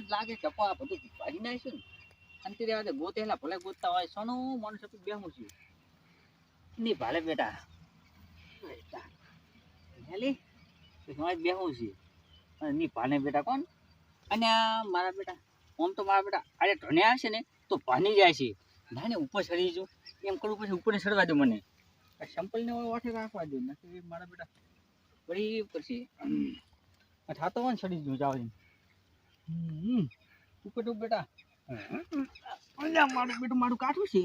જ લાગે ટપો આ બધું કાઢી નાખ્યું ને. અંતે રહેવા દે. ગોતેલા ભલે ગોતતા હોય, સોનું માણસ હતું બેહું છું. ની ભાલે બેટા. હેલી હું બેહું છું. અને ભાને બેટા કોણ? અને મારા બેટા આમ તો મારા બેટા, આજે ઢણ્યા છે ને, તો ભાની જાય છે. ના ઉપર ચડી જો એમ કરું પછી ઉપર ચડવા દો મને. આ સંપલ ને ઓઠે રાખવા દો નથી મારા બેટા વળી પછી થાતો હોય ને, ચડી જો જાવ ઉપર તો બેટા અલ્યા, મારું બેટું છે.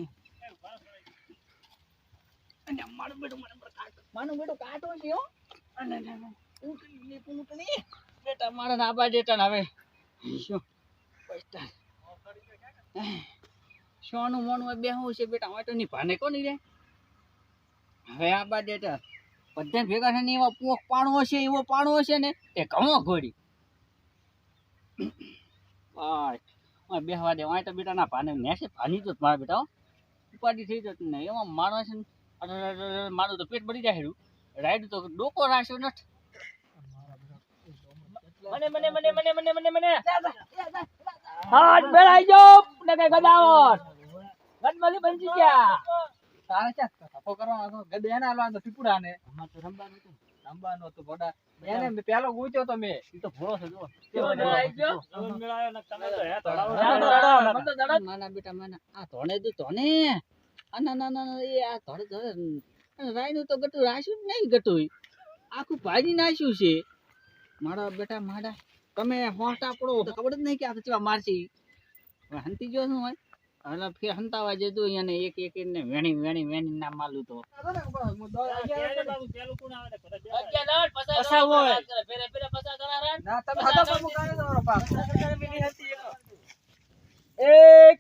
અલ્યા, મારું બેટું મારું છે. બેટા મારા નાબા ડેટા હવે. શું? પૈસા તો ની ભાને કોની રે? હવે આ બા બધા ભેગા થઈને એવા પોખ પાણો હશે એવો પાણો હશે ને એ કમો ઘોડી. આ બેહવા દે તો બેટા ના પાને નેસે પાની તો મારા બેટા ઉપાડી થઈ જતી ને એમાં મારો છે મારું તો પેટ ભરી જાય રાઈડ તો ડોકો રાખ્યો નથી. મને મને મને મને મને મને મને. હાથ બેરાઈ જો ને કઈ ગદાવર. ગદમાંથી બંજી ગયા. તારે ક્યાં ધક્કો કરવાનો હાલવાનો અમાર તો રમવાનું હતું. રમવાનો તો બોડા એને મેં પેલો ગૂંચ્યો તો મે. ઈ તો ભોળો છે જો. કેવો ડરાઈ ગયો? માના બેટા માના. આ ધોણે તું ધોણે. આ ના ના ના ના, એ આ ધોળે ધોળે રાયનું તો ગટું રાખ્યું નહીં ગટું. આખું ભાજી નાખ્યું છે. મારા બેટા માડા તમે હોટા પડો તો ખબર જ નહીં કે આ સચવા મારશી. હંતી જો શું હોય? એટલે ફેર હંતાવા જતું અહીંયા ને એક એક ને વેણી વેણી વેણી ના માલું તો. પસા હોય. ના તમે હાથો પર મુકાને તમારો બાપ એક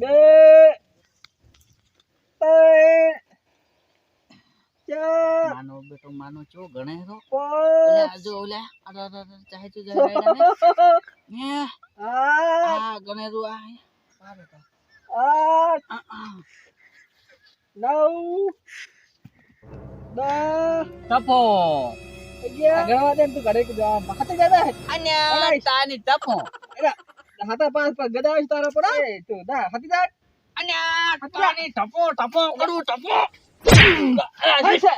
બે ચાર. માનો બેટો માનો ચો ગણે તો ઓલા જો ઓલા ચાહે તું જાય આ ગણે તો આ આ બેટા આઠ આ, આ. નવ દસ તપો અગિયાર ગણવા દે ને તું ઘરે કીધું આમ હાથે ગદા હે. અન્યા તાની તપો હાથા પાંચ પર ગદા હોય તારા પર એ તું દા હાથી દા અન્યા તાની ટપો ટપો કડું ટપો હાય છે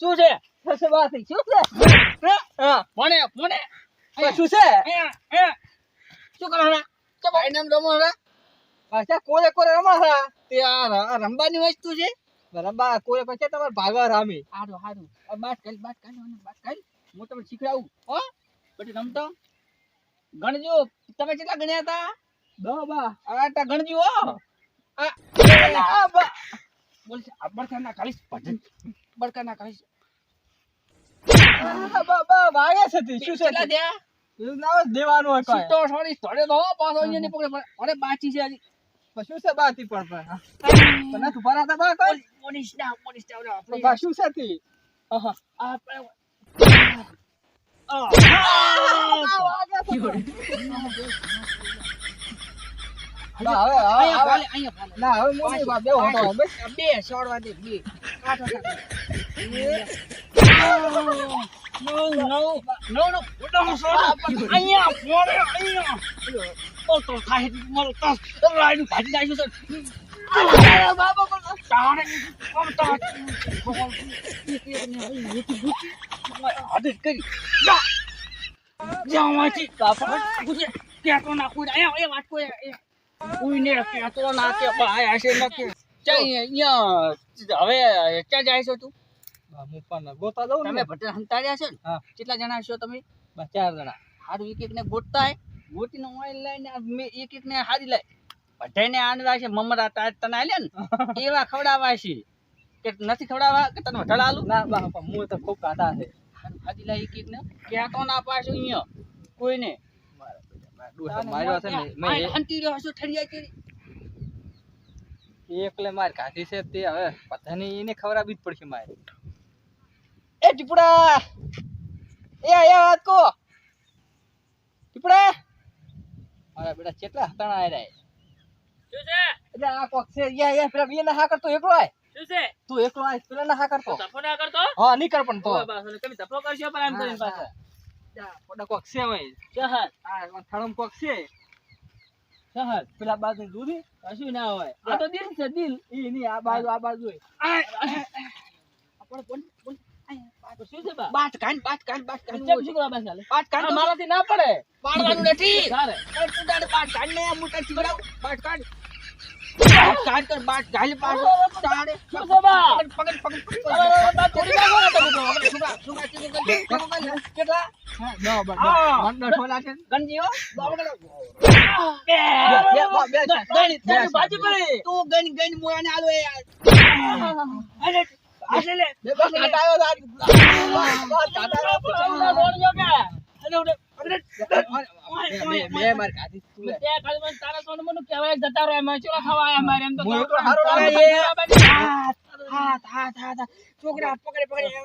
શું છે થશે બાથી શું છે હા મોને મોને પણ શું છે અહીંયા અહીંયા શું કરો હે ચપો નામ રમો હે પાછા કોરે કોરે રમા તે આ રમવાની વસ્તુ છે. રમવા કોરે પછી તમારે ભાગવા રામે. હારું હારું. બાત કર બાત કર બાત કર. હું તમને શીખડાવું હો? પછી રમતો? ગણજો. તમે કેટલા ગણ્યા હતા? દો બા. આટલા ગણજો હો. આ બોલ છે આ ના કાલીસ ભજન. બા બા ભાગે છે તી શું છે કેટલા તી? થયા? હોય દેવાનું હોય કોઈ. સીતો સોરી થોડે તો પાછો અહીંયા ની પકડે. અરે બાચી છે હજી. પણ શું છે બાતી પર પણ તને તું ભરાતા બા કોઈ પોલીસ ના પોલીસ ના પણ આપણે બા શું છે તી આહા. આપણે-. બા, હોતો સોડવા દે બે નવ કાઢો નો નો અહીંયા અહીંયા ઓ તો થાય મારો તસ રાઈડ ભાજી છે. તા હવે ક્યાં જાય છો તું? ગોતા દઉં તમે ને ભટ્ટર હંતાડ્યા છે ને? કેટલા જણા છો તમે? ચાર જણા. હાર એક ને ગોતતા હે? ગોતીને ઓઇલ લઈને એક એક ને હારી લાય. બધાને આનવા છે મમરા તા તને આલ્યા ને એવા ખવડાવા છે. કે નથી ખવડાવા કે તને વઢાળ આલું? ના બાપા હું તો ખૂબ કાઢા છે. હારું લાય એક એક ને. ક્યાં તો ના પાછો અહીંયા? કોઈને? માર્યો છે ને મેં હંતી રહ્યો છો ઠરિયા ચેરી એકલે માર કાઢી છે તે હવે બધાને એને ખવડાવવી જ પડશે મારે. એ ટીપડા! એ આયા વાત કો ટીપડા! અરે બેટા કેટલા હતાણા આયા શું છે? એટલે આ કોક છે યા યા પેલા વીએ હા કરતો એકલો આય. શું છે? તું એકલો આય પેલા ના હા કરતો. તફો ના કરતો? હા નહીં કર પણ તો. બસ તમે તફો કરશો પણ આમ કરીને પાછા. પોડા કોક છે હોય શહર આ થાળમ કોક છે. શહર પેલા બાજુ દૂધી કશું ના હોય. આ તો દિલ છે દિલ. ઈ ની આ બાજુ આ બાજુ હોય આપણે બોલ બોલ તો શું છે બા બાટ કાઢ બાટ કાઢ બાટ કાઢ કેમ શું કરવા બસ હાલે બાટ આ મારાથી ના પડે પાડવાનું નથી સારે તું તારે બાટ ને ચીવડાવ બાટ કર બાટ ગાલી પાડો તારે શું છે બા પકડ પકડ પકડ બા ને તમે સુગા સુગા કેટલા ને. ગણ, ગણ, મોયા ગણ, બાજુ પડી. તું ગણ ગણ મોયાને આલો લે છોકરા પકડે પકડે ની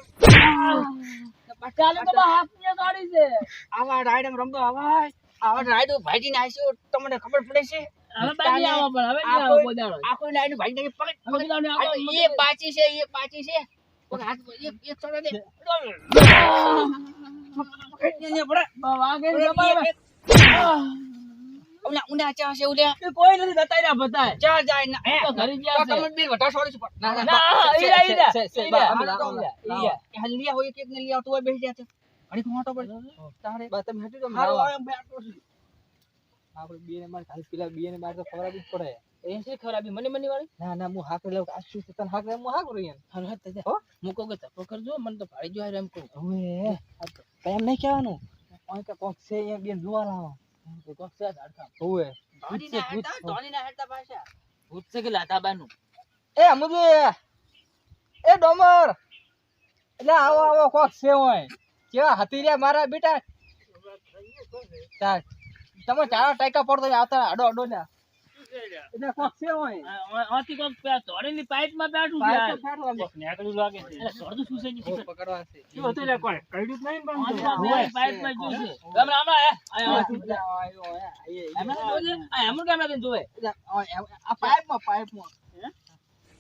આવા રાઈડ રમવા આવા આવા રાઈડ ભાજી નાખ્યો તમને ખબર પડે છે હવે બાજી આવો પણ હવે આવો કોઈ આખો રાઈડ ભાજી પકડ. પકડ એ પાચી છે એ પાચી છે પકડ હાથ એક એક છોડે દે ને પડે વાગે ને જમાડે. ઉના ચા છે ઉલ્યા કોઈ નથી બતાઈ બતાય ચા જાય ના હે તો ઘરે ગયા છે. તમે બે વટા છોડી છો ના ના, ઈ રહ્યા, ઈ રહ્યા. છે, છે, ઈ બા, રહ્યા. અમે લાવો, ઈ રહ્યા, ઈ લાવો. રહ્યા. કે લીયા હોય એક ને લીયા તો બેસી જાતે ઘડીક મોટો પડે તારે બા તમે હટી તો મારો બેઠો છે. આપણે બે ને માર ખાલી પેલા બે ને માર તો ખબર જ પડે. એ શી ખરાબી મને મને વાળી? ના ના હું હાક લઉં આ શું તને હાક હું હાક રહી એમ. હાલ હાથ થશે હું? કહું કે ધક્કો કરજો મને તો ભાડી જો એમ કહું. હવે એમ નહીં કહેવાનું? કોઈ કે કોક છે એ બેન જોવા લાવો. કોક છે ઝાડખા હોવે ભૂત હેડતા, ધોનીના હેડતા પાછા. ભૂત છે કે લાતાબાનું? એ અમુજી એ ડોમર. એટલે આવો આવો કોક છે હોય કેવા હતી રે મારા બેટા. તાર તમે ચાર ટાઈકા પડતો હોય, આવતા અડો અડો ને એટલે કોક છે ઓય આથી કોક બેઠું છે પાઇપ લાગે છે. એટલે ધોળતું શું છે ની પકડવા છે શું હતું લે કોઈ? કઈડું નહીં પણ પાઇપમાં હોય. જ છે. ગમે આમાં હે? આ આ આમાં. આયો, આયો. એમાં કેમ જોવે? આ પાઇપમાં પાઇપમાં ઓય,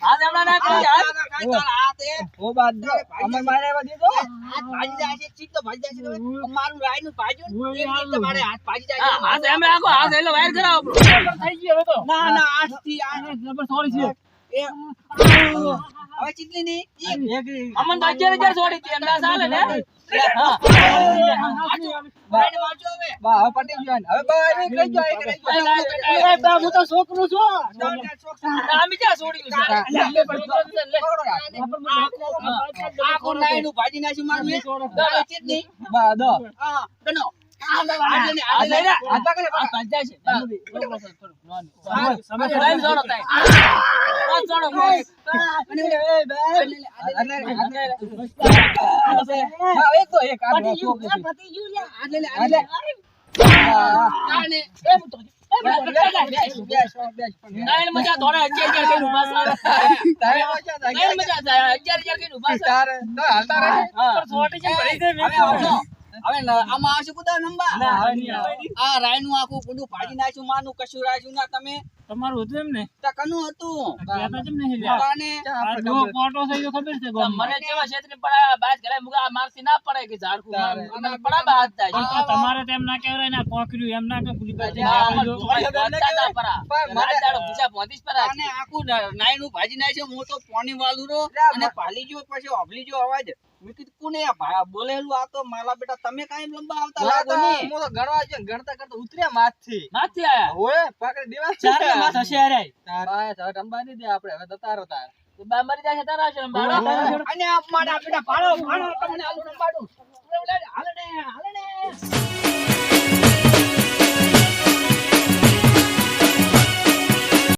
ક્યાં સોળી તો મોરથી રાયડું મારે હોરે કેમ કરી ખાવી? કેટલી? દા બા દા તમે કેટલી શાંતિ? દા દા આ અમે તો સોરી લો, ગણો. જતા રહો, જતા રહો. કાઢી ને તને કાઢ્યું તો? હા હવે મારે બાર કાઢી અરે, આ સાચા છે. આ સાચા. આ સાચા છે. આ હમણાં ના કરી, આ. કાંઈ ચાલ, આ તે. ઓ બાદ દો અમે મારે એવા દીધો હાથ ભાજી જાય છે, ચીક તો ભાજી જાય છે. મારું ભાજ્યું ને, એવી રીતે મારે હાથ ભાજી જાય છે. હાથ એમ રાખો, હાથ એટલે વાયર કરાવો. થઈ ગયો હવે તો. ના, ના, થી સોરી છે. એ- હવે ચીકલી ની અમન તો અગિયાર હજાર સોરી હતી, એમ ના ને? ભાજી નાખ્યું મારું મેં. મજા ધોળે અગિયાર થાય. નાઈન મજા અગિયાર અગિયાર ઊભા તો હાલતા રહે હવે આમાં આવશે કુદા નંબર ના, હવે નહીં આ રાયનું આખું કુડું પાડી નાખ્યું માનું કશું રાખ્યું ના તમે. તમારું હતું એમ ને? કનું હતું? ફોટો છે? એ ખબર છે મને ક્ષેત્રે ઘરે મારથી ના પડે કે ઝાડકું થાય. તમારે તેમ ના કહેવાય ને પોકર્યું એમ ના કે પૂરી. પાસે આખું નાયનું ભાજી નાખ્યું મોટો પોણી વાળું રો અને પાલી ગયો પછી ઓભલી ગયો અવાજ. મેં કીધું કોને બોલેલું આ તો માલા બેટા તમે કાંઈ લંબા આવતા લાગો હું તો ગણવા ગયો ગણતા કરતા ઉતર્યા માથથી. નાથી આયા. ઓય પકડી દેવા માથ હશે હારે. તારે હવે દે આપણે તાર બા મરી જાય છે તારા છે બાળો. અને આ મારા બેટા ભાડો ભાડો તમને આલુ રંબાડું હાલે ને હાલે ને.